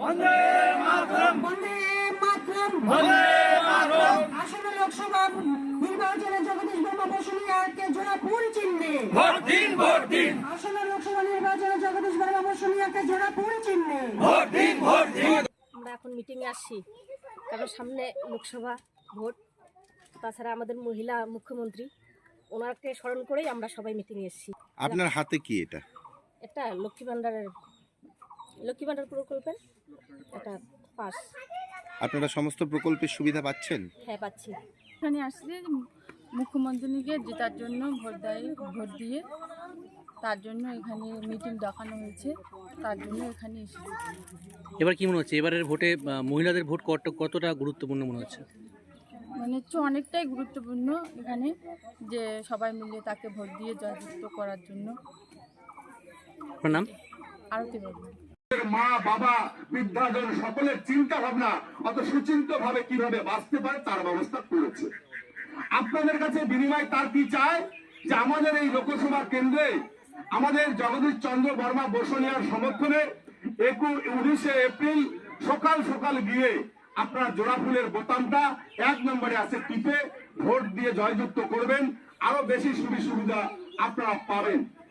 বন্দে মাতরম। বন্দে মাতরম। বন্দে মাতরম। আসন্ন লোকসভা নির্বাচনে জগদীশ বসুনিয়াকে জোড়া ফুল চিহ্নে। ভোট দিন ভোট দিন। আসন্ন লোকসভা নির্বাচনে জগদীশ বসুনিয়াকে জোড়া ফুল চিহ্নে। ভোট দিন ভোট দিন। আমরা এখন মিটিংয়ে আসছি কারণ সামনে লোকসভা ভোট। তাছাড়া আমাদের মহিলা মুখ্যমন্ত্রী ওনাকে স্মরণ করেই আমরা সবাই মিটিংয়ে এসেছি। আপনার হাতে কি এটা? এটা লক্ষ্মী ভাণ্ডারের লক্ষ্মী ভাণ্ডার প্রকল্পের একটা পাস। আপনারা সমস্ত প্রকল্পের সুবিধা পাচ্ছেন? হ্যাঁ পাচ্ছি। এখানে আসলে মুখ্যমন্ত্রীকে জেতার জন্য ভোট দেয় ভোট দিয়ে তার জন্য এখানে মিটিং ডাকানো হয়েছে তার জন্য এখানে এসেছি। এবার কি মনে হচ্ছে? এবারের ভোটে মহিলাদের ভোট কত- কতটা গুরুত্বপূর্ণ মনে হচ্ছে? মানে হচ্ছে অনেকটাই গুরুত্বপূর্ণ এখানে যে সবাই মিলে তাকে ভোট দিয়ে জয়যুক্ত করার জন্য। আপনার নাম? আরতি বর্মন। মা, বাবা বৃদ্ধাজন সকলের চিন্তা ভাবনা, অত সুচিন্ত ভাবে কীভাবে বাঁচতে পারে তার ব্যবস্থা করেছে। আপনাদের কাছে বিনিময় তার কি চায়? যে আমাদের এই লোকসভা কেন্দ্রে আমাদের জগদীশ চন্দ্র বর্মা বসনিয়ার সমর্থনে উনিশে এপ্রিল সকাল সকাল গিয়ে আপনার জোড়া ফুলের বোতামটা এক নম্বরে আছে টিপে, ভোট দিয়ে জয়যুক্ত করবেন। আরও বেশি সুবিধা আপনারা পাবেন।